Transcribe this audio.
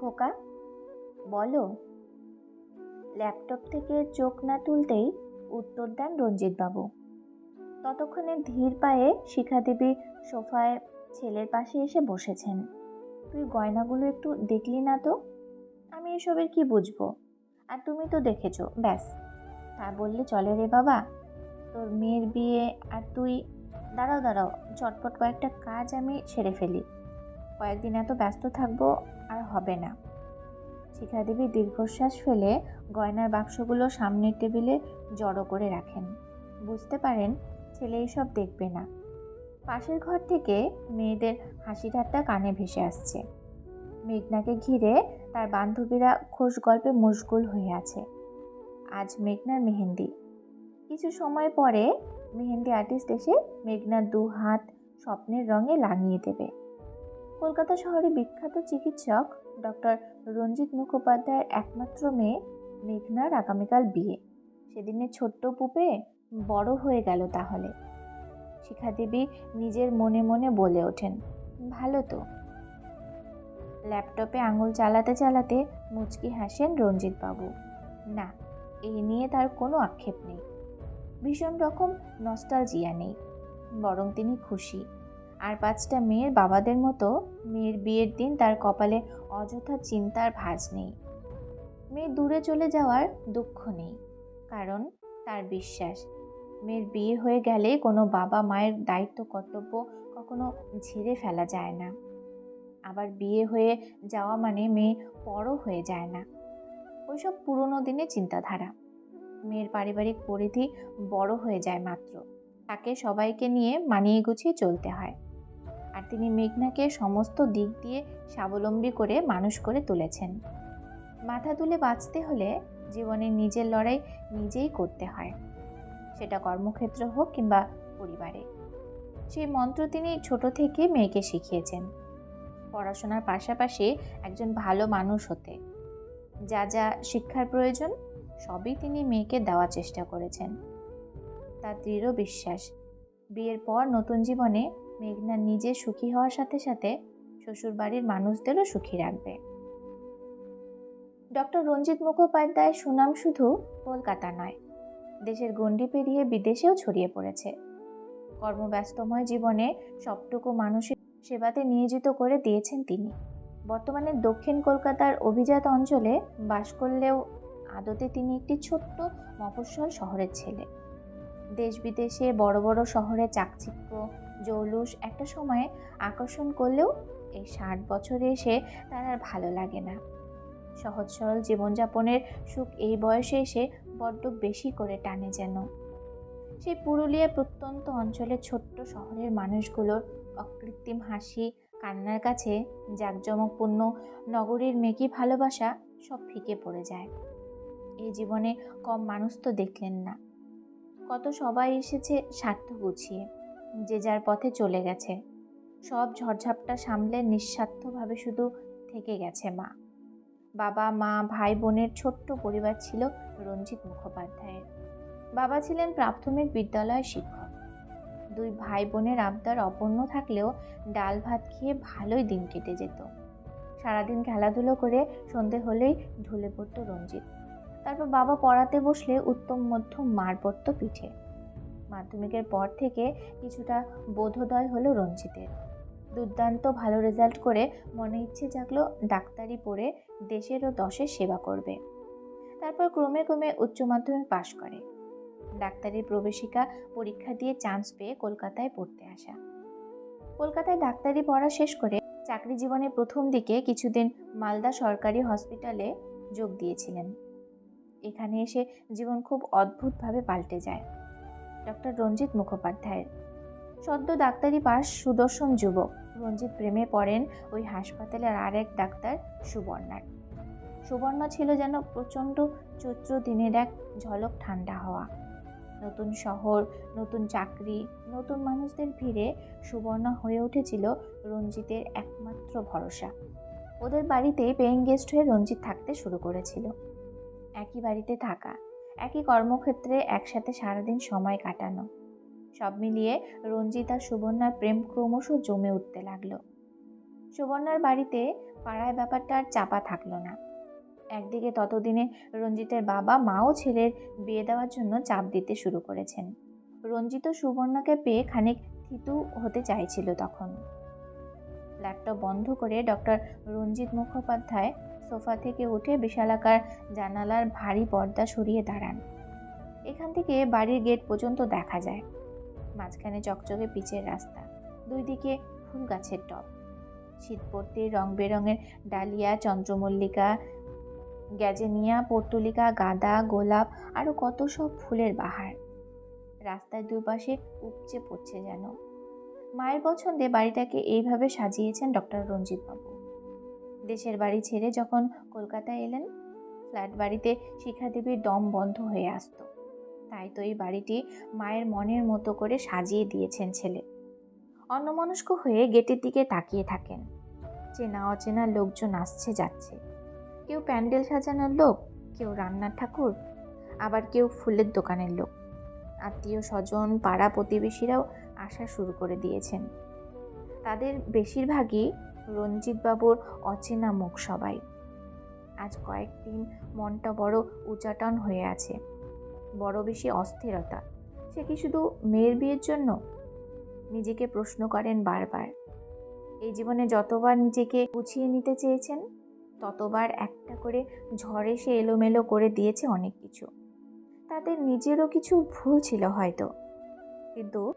খোকা, বলো। ল্যাপটপ থেকে চোখ না তুলতেই উত্তর দেন রঞ্জিতবাবু। ততক্ষণে ধীর পায়ে শিখা দেবী সোফায় ছেলের পাশে এসে বসেছেন। তুই গয়নাগুলো একটু দেখলি না তো? আমি এসবের কি বুঝব? আর তুমি তো দেখেছ, ব্যাস। তা বললে চলে রে বাবা। তোর মেয়ের বিয়ে আর তুই, দাঁড়াও দাঁড়াও, চটপট কয়েকটা কাজ আমি সেরে ফেলি। কয়েকদিন এত ব্যস্ত থাকব আর হবে না। শিখা দেবী দীর্ঘশ্বাস ফেলে গয়নার বাক্সগুলো সামনের টেবিলে জড়ো করে রাখেন। বুঝতে পারেন, ছেলে এইসব দেখবে না। পাশের ঘর থেকে মেয়েদের হাসি ঠাট্টা কানে ভেসে আসছে। মেঘনাকে ঘিরে তার বান্ধবীরা খোশ গল্পে মশগুল হয়ে আছে। আজ মেঘনার মেহেন্দি। কিছু সময় পরে মেহেন্দি আর্টিস্ট এসে মেঘনার দু হাত স্বপ্নের রঙে লাগিয়ে দেবে। কলকাতা শহরে বিখ্যাত চিকিৎসক ডক্টর রঞ্জিত মুখোপাধ্যায়ের একমাত্র মেয়ে মেঘনার আগামীকাল বিয়ে। সেদিনে ছোট্ট পুপে বড় হয়ে গেল তাহলে। শিখাদেবী নিজের মনে মনে বলে ওঠেন, ভালো তো। ল্যাপটপে আঙুল চালাতে চালাতে মুচকি হাসেন রঞ্জিতবাবু, না এই নিয়ে তার কোনো আক্ষেপ নেই। ভীষণ রকম নস্টালজিয়া নেই, বরং তিনি খুশি। আর পাঁচটা মেয়ের বাবাদের মতো মেয়ের বিয়ের দিন তার কপালে অযথা চিন্তার ভাঁজ নেই। মেয়ে দূরে চলে যাওয়ার দুঃখ নেই, কারণ তার বিশ্বাস। মেয়ের বিয়ে হয়ে গেলে কোনো বাবা মায়ের দায়িত্ব, কর্তব্য কখনো ঝেড়ে ফেলা যায় না। আবার বিয়ে হয়ে যাওয়া মানে মেয়ে বড় হয়ে যায় না। ওইসব পুরনো দিনে চিন্তাধারা। মেয়ের পারিবারিক পরিধি বড় হয়ে যায় মাত্র। তাকে সবাইকে নিয়ে মানিয়ে গুছিয়ে চলতে হয়। আর তিনি মেঘনাকে সমস্ত দিক দিয়ে স্বাবলম্বী করে মানুষ করে তুলেছেন। মাথা তুলে বাঁচতে হলে জীবনে নিজের লড়াই নিজেই করতে হয়। সেটা কর্মক্ষেত্র হোক কিংবা পরিবারে। সেই মন্ত্র তিনি ছোট থেকে মেয়েকে শিখিয়েছেন। পড়াশোনার পাশাপাশি একজন ভালো মানুষ হতে। যা যা শিক্ষার প্রয়োজন, সবই তিনি মেয়েকে দেওয়ার চেষ্টা করেছেন। তার দৃঢ় বিশ্বাস। বিয়ের পর নতুন জীবনে মেঘনা নিজে সুখী হওয়ার সাথে সাথে শ্বশুরবাড়ির মানুষদেরও সুখী রাখবে। ডক্টর রঞ্জিত মুখোপাধ্যায়ের সুনাম শুধু কলকাতা নয়, দেশের গণ্ডি পেরিয়ে বিদেশেও ছড়িয়ে পড়েছে। কর্মব্যস্তময় জীবনে সবটুকু মানুষের সেবাতে নিয়োজিত করে দিয়েছেন তিনি। বর্তমানে দক্ষিণ কলকাতার অভিজাত অঞ্চলে বাস করলেও আদতে তিনি একটি ছোট্ট মফস্বল শহরের ছেলে। দেশ বিদেশে বড় বড় শহরে চাকচিক্য জৌলুস একটা সময়ে আকর্ষণ করলেও এই ষাট বছরে এসে তার আর ভালো লাগে না। সহজ সরল জীবনযাপনের সুখ এই বয়সে এসে বড্ড বেশি করে টানে যেন। সেই পুরুলিয়া প্রত্যন্ত অঞ্চলের ছোট্ট শহরের মানুষগুলোর অকৃত্রিম হাসি, কান্নার কাছে জাঁকজমকপূর্ণ নগরীর মেকি ভালোবাসা সব ফিকে পড়ে যায়। এই জীবনে কম মানুষ তো দেখলেন না। কত সবাই এসেছে স্বার্থ গুছিয়ে। যে যার পথে চলে গেছে। সব ঝড়ঝাপটা সামলে নিঃস্বার্থভাবে শুধু থেকে গেছে মা। বাবা, মা, ভাই, বোনের ছোট্ট পরিবার ছিল রঞ্জিত মুখোপাধ্যায়ের। বাবা ছিলেন প্রাথমিক বিদ্যালয় শিক্ষক। দুই ভাই বোনের আবদার অপূর্ণ থাকলেও ডাল ভাত খেয়ে ভালোই দিন কেটে যেত। সারাদিন খেলাধুলো করে সন্ধে হলেই ঢুলে পড়তো রঞ্জিত। তারপর বাবা পড়াতে বসলে উত্তম মধ্যম মার পড়তো পিঠে। মাধ্যমিকের পর থেকে কিছুটা বোধোদয় হলো রঞ্জিতের। দুর্দান্ত ভালো রেজাল্ট করে মনে ইচ্ছে জাগলো ডাক্তারি পড়ে দেশের ও দশের সেবা করবে। তারপর ক্রমে ক্রমে উচ্চ মাধ্যমিক পাশ করে। ডাক্তারির প্রবেশিকা পরীক্ষা দিয়ে চান্স পেয়ে কলকাতায় পড়তে আসা। কলকাতায় ডাক্তারি পড়া শেষ করে চাকরি জীবনের প্রথম দিকে কিছুদিন মালদা সরকারি হসপিটালে যোগ দিয়েছিলেন। এখানে এসে জীবন খুব অদ্ভুতভাবে পাল্টে যায়। ডক্টর রঞ্জিত মুখোপাধ্যায়ের। সদ্য ডাক্তারি পাস সুদর্শন যুবক। রঞ্জিত প্রেমে পড়েন ওই হাসপাতালের আরেক ডাক্তার সুবর্ণার। সুবর্ণা ছিল যেন প্রচণ্ড চৈত্র দিনের এক ঝলক ঠান্ডা হওয়া। নতুন শহর, নতুন চাকরি, নতুন মানুষদের ভিড়ে সুবর্ণা হয়ে উঠেছিল রঞ্জিতের একমাত্র ভরসা। ওদের বাড়িতে পেইং গেস্ট হয়ে রঞ্জিত থাকতে শুরু করেছিল। একই বাড়িতে থাকা একই কর্মক্ষেত্রে একসাথে সারাদিন সময় কাটানো। সব মিলিয়ে রঞ্জিত আর সুবর্ণার প্রেম ক্রমশ জমে উঠতে লাগল। সুবর্ণার বাড়িতে পাড়ায় ব্যাপারটা আর চাপা থাকল না। একদিকে ততদিনে রঞ্জিতের বাবা মাও ছেলের বিয়ে দেওয়ার জন্য চাপ দিতে শুরু করেছেন। রঞ্জিত সুবর্ণাকে পেয়ে খানিক থিতু হতে চাইছিল তখন। ল্যাপটপ বন্ধ করে ডক্টর রঞ্জিত মুখোপাধ্যায় সোফা থেকে উঠে বিশালাকার জানালার ভারী পর্দা সরিয়ে দাঁড়ান। এখান থেকে বাড়ির গেট পর্যন্ত দেখা যায়। মাঝখানে চকচকে পিচের রাস্তা, দুই দিকে ফুল গাছের টব। শীত পড়তে রং বেরঙের ডালিয়া, চন্দ্রমল্লিকা, গ্যাজেনিয়া, পর্তুলিকা, গাঁদা, গোলাপ আরও কত সব ফুলের বাহার। রাস্তার দুপাশে উপচে পড়ছে যেন। মায়ের পছন্দে বাড়িটাকে এইভাবে সাজিয়েছেন ডক্টর রঞ্জিতবাবু। দেশের বাড়ি ছেড়ে যখন কলকাতায় এলেন, ফ্ল্যাট বাড়িতে শিখাদেবীর দম বন্ধ হয়ে আসতো। তাই তো এই বাড়িটি মায়ের মনের মতো করে সাজিয়ে দিয়েছেন ছেলে। অন্যমনস্ক হয়ে গেটের দিকে তাকিয়ে থাকেন। চেনা অচেনা লোকজন আসছে যাচ্ছে। কেউ প্যান্ডেল সাজানোর লোক, কেউ রান্নার ঠাকুর, আবার কেউ ফুলের দোকানের লোক। আত্মীয় স্বজন, পাড়া প্রতিবেশীরাও আসা শুরু করে দিয়েছেন। তাদের বেশিরভাগই রঞ্জিতবাবুর অচেনা মুখ সবাই। আজ কয়েকদিন মনটা বড় উচাটন হয়ে আছে। বড় বেশি অস্থিরতা। সে কি শুধু মেয়ের বিয়ের জন্য? নিজেকে প্রশ্ন করেন বারবার। এই জীবনে যতবার নিজেকে গুছিয়ে নিতে চেয়েছেন, ততবার একটা করে ঝড়ে সে এলোমেলো করে দিয়েছে অনেক কিছু। তাদের নিজেরও কিছু ভুল ছিল হয়তো। কিন্তু